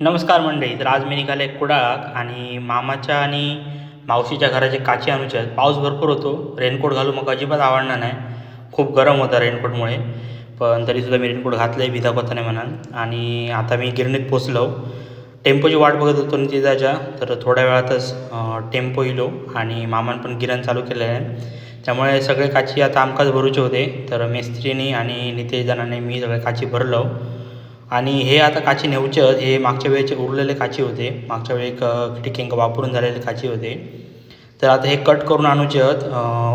नमस्कार मंडळी तर आज मी निघाले कुडाळ आणि मामाच्या आणि मावशीच्या घराचे काचे अनुचे आहेत पाऊस भरपूर होतो. रेनकोट घालू मग अजिबात आवडणार नाही. खूप गरम होता रेनकोटमुळे. पण तरीसुद्धा मी रेनकोट घातलं आहे भिदा नाही म्हणाल. आणि आता मी गिरणीत पोचलो. टेम्पोची वाट बघत होतो नितीजाच्या तर थोड्या वेळातच टेम्पो येलो आणि मामान पण गिरण चालू केलेलं आहे. त्यामुळे सगळे काची आता आमकाच भरूचे होते. तर मेस्त्रीनी आणि नितेशजनाने मी सगळे काची भरलो. आणि हे आता काची नेऊचे आहेत हे मागच्या वेळेचे उरलेले काची होते. मागच्या वेळी क- खिडक्यांका वापरून झालेले काची होते. तर आता हे कट करून आणूचे आहेत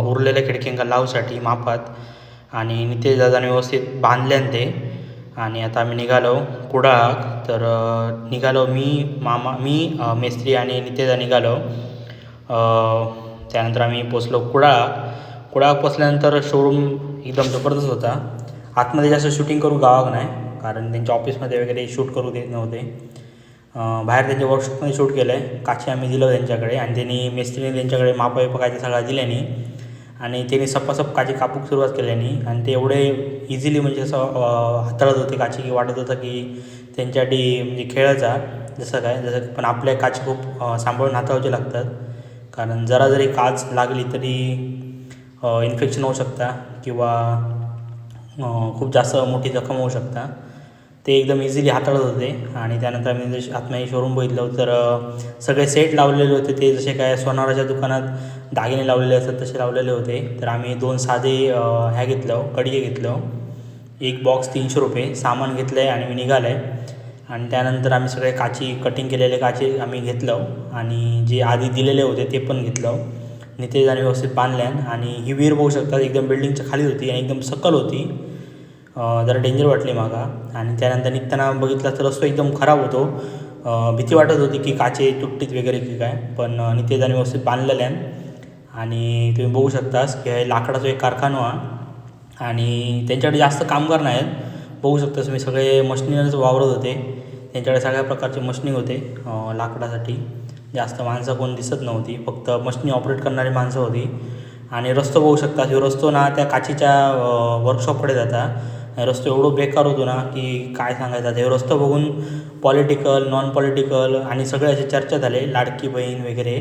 उरलेल्या खिडक्यांका लावसाठी मापात. आणि नितेश दादाने व्यवस्थित बांधल्यान ते. आणि आता आम्ही निघालो कुडाळाक तर निघालो मी मामा मी मेस्त्री आणि नितेजा निघालो. त्यानंतर आम्ही पोचलो कुडाळाक कुडाळाक पोचल्यानंतर शोरूम एकदम जबरदस्त होता. आतमध्ये जास्त शूटिंग करू गावाक नाही. कारण त्यांच्या ऑफिसमध्ये वगैरे शूट करू देत नव्हते. बाहेर त्यांच्या वर्कशॉपमध्ये शूट केलं आहे काची आम्ही दिलं त्यांच्याकडे आणि त्यांनी मिस्त्रीने त्यांच्याकडे मापा बिपा काय ते सगळं दिल्याने आणि त्यांनी सपासप काची कापूक सुरुवात केल्याने आणि ते एवढे इझिली म्हणजे असं हाताळत होते काची की वाटत होतं की त्यांच्यासाठी म्हणजे खेळायचा जसं काय जसं पण आपल्या काची खूप सांभाळून हाताळायचे लागतात. कारण जरा जरी काच लागली तरी इन्फेक्शन होऊ शकता किंवा खूप जास्त मोठी जखम होऊ शकता. ते एकदम इझिली हाताळत होते. आणि त्यानंतर आम्ही जसे आतमध्ये शोरूम बघितलं तर सगळे सेट लावलेले होते. ते जसे काय सोनाराच्या दुकानात दागिने लावलेले असतात तसे लावलेले होते. तर आम्ही दोन साधे ह्या घेतलं कडीये घेतलं. एक बॉक्स तीनशे रुपये सामान घेतलं आहे आणि मी निघालं आहे आणि त्यानंतर आम्ही सगळे काची कटिंग केलेले काचे आम्ही घेतलं. आणि जे आधी दिलेले होते ते पण घेतलं. नितेश आणि व्यवस्थित बांधल्यान. आणि ही विहीर बघू शकतात एकदम बिल्डिंगच्या खाली होती आणि एकदम सकल होती. जरा डेंजर वाटली मागा. आणि त्यानंतर निघताना बघितलं तर रस्तो एकदम खराब होतो. भीती वाटत होती की काचे तुटतीत वगैरे की काय पण अं, नितेशाने व्यवस्थित बांधलेलं आहे. आणि तुम्ही बघू शकतास की हे लाकडाचा एक कारखाना हा आणि त्यांच्याकडे जास्त कामगार नाही आहेत बघू शकतास तुम्ही सगळे मशिनरीच वावरत होते. त्यांच्याकडे सगळ्या प्रकारचे मशनी होते लाकडासाठी. जास्त माणसं कोण दिसत नव्हती फक्त मशनी ऑपरेट करणारी माणसं होती. आणि रस्तो बघू शकता जो रस्तो ना त्या काचीच्या वर्कशॉपकडे जाता. रस्तो एवढो बेकार होतो ना की काय सांगायचं हे रस्तो बघून पॉलिटिकल नॉन पॉलिटिकल आणि सगळे असे चर्चा झाले लाडकी बहीण वगैरे.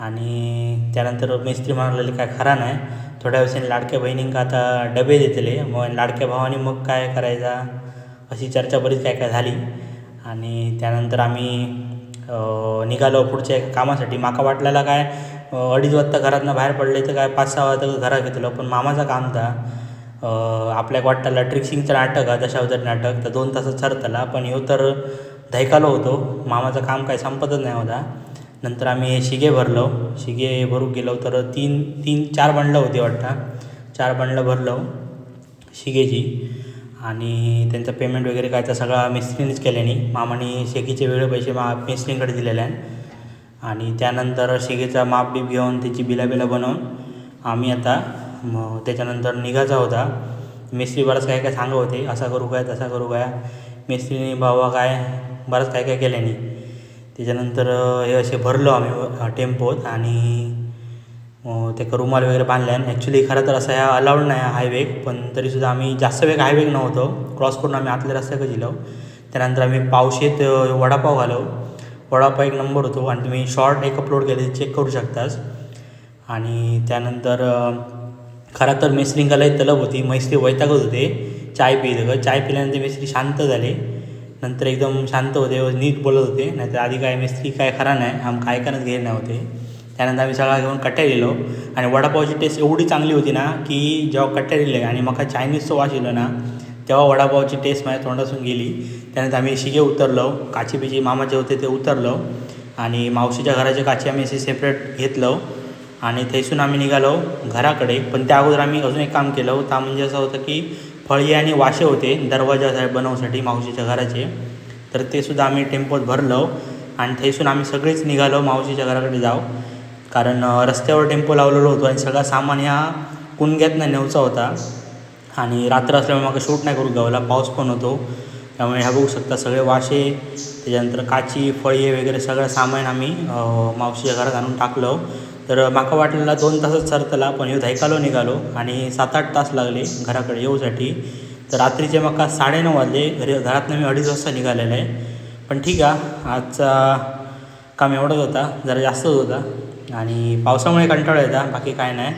आणि त्यानंतर मिस्त्री म्हणाले काय खरा नाही. थोड्या दिवसांनी लाडक्या बहिणींका आता डबे देतले. मग लाडक्या भावाने मग काय करायचा? अशी चर्चा बरीच काय काय झाली. आणि त्यानंतर आम्ही निघालो पुढच्या एका कामासाठी. माका वाटलेला काय अडीच वाजता घरातनं बाहेर पडले तर काय पाच सहा वाजता घरात घेतलं पण मामाचं काम था आपल्याक वाटताला ट्रिक्सिंगचं नाटक हा दशावतार नाटक तर दोन तासात सरतला. पण ह्यो तर धैकालो होतो. मामाचं काम काय संपतच नाही होता. नंतर आम्ही शिगे भरलो. शिगे भरूक गेलो तर तीन तीन चार बंडलं होती वाटतं. चार बंडलं भरलो शिगेची. आणि त्यांचं पेमेंट वगैरे काय तर सगळा मिस्त्रीनेच केल्याने मामाने शेकीचे वेगळे पैसे मा मिस्त्रींकडे दिलेले आहे आणि त्यानंतर शिगेचा माप बीप घेऊन त्याची बिला बिला बनवून आम्ही आता मग त्याच्यानंतर निघायचा होता. मिस्त्री बरंच काय काय सांगत होते असा करू काय तसा करू काय. मिस्त्रीने बाबा काय बरंच काय काय केल्याने त्याच्यानंतर हे असे भरलो आम्ही टेम्पोत आणि त्या ते रुमाल वगैरे बांधल्या ॲक्च्युली खरं तर असं ह्या अलाउड नाही हायवे पण तरीसुद्धा आम्ही जास्त वेग हायवे नव्हतो. क्रॉस करून आम्ही आतल्या रस्त्याकडे गेलो त्यानंतर आम्ही पावशेत वडापाव घालो वडापाव एक नंबर होतो आणि तुम्ही शॉर्ट एक अपलोड केले चेक करू शकतास. आणि त्यानंतर खरं तर मेस्त्रींका लय तलब होती मैस्त्री वैतागत होते चाय पिलं चाय पिल्यानंतर मेस्त्री शांत झाले. नंतर एकदम शांत होते व नीट बोलत होते. नाहीतर आधी काय मेस्त्री काय खरा नाही आम काय करत घेत नाही होते. त्यानंतर आम्ही सगळा घेऊन कट्ट्या गेलो. आणि वडापावची टेस्ट एवढी चांगली होती ना की जेव्हा कट्ट्या दिले आणि म्हाका चायनीजचं वास येलो ना तेव्हा वडापावची टेस्ट माझ्या तोंडासून गेली. त्यानंतर आम्ही शिगे उतरलो. काची मामाचे होते ते उतरलो. आणि मावशीच्या घराचे काची आम्ही असे सेपरेट घेतलं. आणि थैसून आम्ही निघालो घराकडे. पण त्या अगोदर आम्ही अजून एक काम केलं. ता म्हणजे असं होतं की फळी आणि वाशे होते दरवाजा बनवण्यासाठी मावशीच्या घराचे. तर ते सुद्धा आम्ही टेम्पोत भरलो आणि थंयसून आम्ही सगळेच निघालो मावशीच्या घराकडे जाऊ. कारण रस्त्यावर टेम्पो लावलेलो होतो आणि सगळा सामान ह्या कुणग्यातनं नेवचा होता. आणि रात्र असल्यामुळे मग शूट नाही करू गावला पाऊस पण होतो. त्यामुळे ह्या बघू शकता सगळे वाशे त्याच्यानंतर काची फळी वगैरे सगळं सामान आम्ही मावशीच्या घरात आणून टाकलो. तर माका वाटलेला दोन तासच सरतला पण ह्यो धायकालो निघालो आणि सात आठ तास लागले घराकडे येऊसाठी. तर रात्रीचे म्हाका साडेनऊ वाजले घरी घरातनं मी अडीच वाजता निघालेलं आहे. पण ठीक आहे आजचा काम एवढंच होता जरा जास्तच होता आणि पावसामुळे कंटाळा येता बाकी काय नाही.